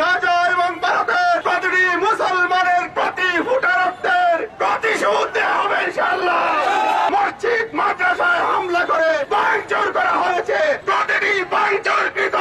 গাজা এবং ভারতের প্রতিটি মুসলমানের প্রতি ফুটা প্রতিশোধ দেওয়া হবে ইনশাল্লাহ মসজিদ, মাদ্রাসায় হামলা করে ভাঙচুর করা হয়েছে। প্রতিটি ভাঙচুরকৃত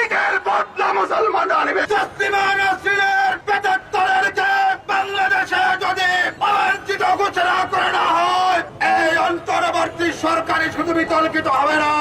ইটের বদলা মুসলমানরা নেবে। শাস্তিমান আসিলের পেটের যে বাংলাদেশে যদি অবাঞ্ছিত ঘোষণা করে না হয়, এই অন্তর্বর্তী সরকারি শুধু বিতর্কিত হবে না।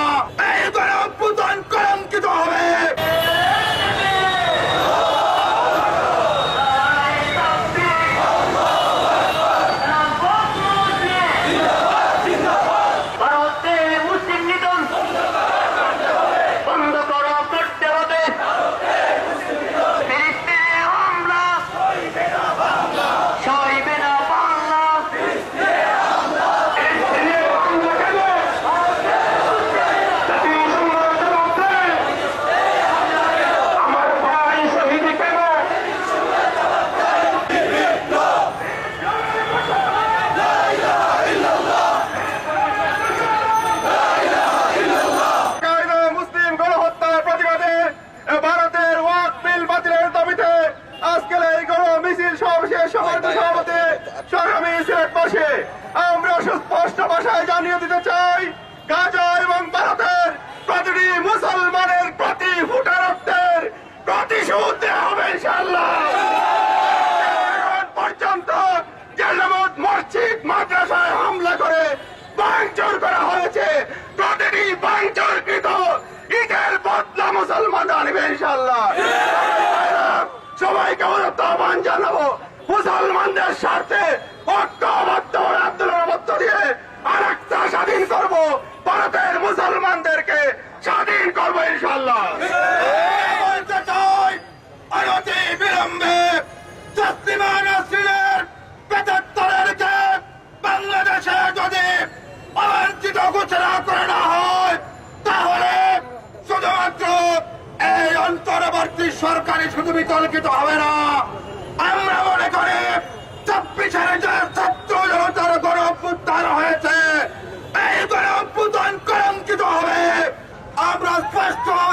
ভাষায় জানিয়ে দিতে চাই, গাজা এবং ভারতের প্রতিটি মুসলমানের প্রতি ফুটা রক্তের প্রতিশোধ দেওয়া হবে ইনশাল্লাহ পর্যন্ত জেলামত মসজিদ, মাদ্রাসায় হামলা করে ভাঙচুর করা হয়েছে। প্রতিটি ভাঙচুরকৃত বদলা ইনশাল্লাহ সবাইকে আহ্বান জানাব, মুসলমানদের স্বার্থে ঐক্যবদ্ধ হয়ে আন্দোলনের মধ্য দিয়ে আরেকটা স্বাধীন করব ভারতের মুসলমানদেরকে স্বাধীন করব ইনশাল্লাহ অনতি বিলম্বে শাস্তিমান আসিলের পেটের বাংলাদেশে যদি অবাঞ্ছিত ঘোষণা করে হয় তাহলে শুধুমাত্র এই অন্তর্বর্তী সরকারি শুধু বিতর্কিত হবে না আমরা মনে করি চব্বিশের যে ছাত্র জনতার গণ অভ্যুত্থান হয়েছে এই গণ অভ্যুত্থান কলঙ্কিত হবে আমরা স্পষ্টভাবে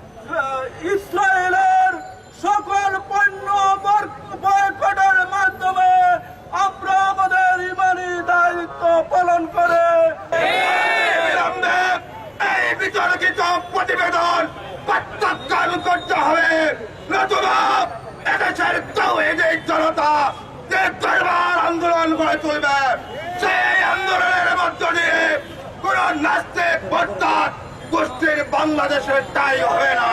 বিতর্কিত প্রতিবেদন প্রত্যাখ্যান করতে হবে। নতুবা এদেশের এদের জনতা যে দরবার আন্দোলন করে তুলবে, সেই আন্দোলনের মধ্য দিয়ে কোন নাস্তিক ভোটার গোষ্ঠীর বাংলাদেশের তাই হবে না।